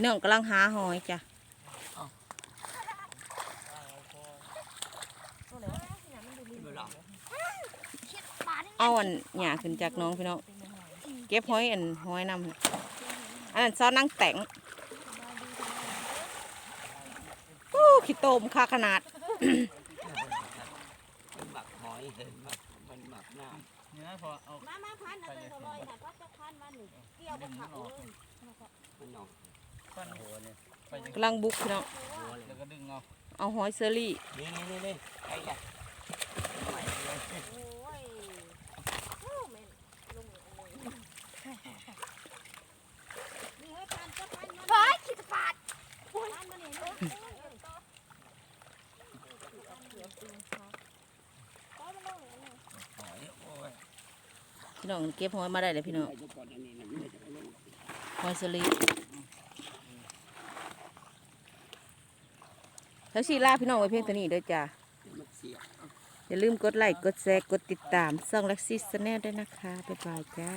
พี่น้องกำลังหาหอยจ้ะเอาอันหยาขึ้นจากน้องพี่น้องเก็บหอยอันหอยนำอันนั้นซอนนั่งแต่งโอ้ขี้โตมค่าขนาดมันหมักหอยเห็นหมักมันหมักน้ำเนี่นะพอเอามามาพันเอาไปเขาลอยน่ะก็จะพันมันนี่เกี่ยวกับผักเลย ปั้นกำลังบุกพี่น้องหัวเลยแล้วก็ดึงเอาเอาหอยเซอรี่นี่นี่นี่นี่ไอ้ยะใหม่เลยโอ้ยโอ้แม่นลงอันนี้นี่เฮ้ยพันก็พันมันเฮ้ยขี้ตะปาดพันมันนี่ลูกก็มันลงอย่างนี้หองเก็บหอยมาได้เลยพี่น้องไอ้เจ้าก่อนอันนี้นะไม่ได้จะไปลงหอยเซอรี่ แล้วชีลาพี่น้องไว้เพียงตัวนี้ด้วยจ้าอย่าลืมกดไลค์กดแชร์กดติดตามซ่องลักซิสแนลด้วยนะคะบ๊ายบายจ้า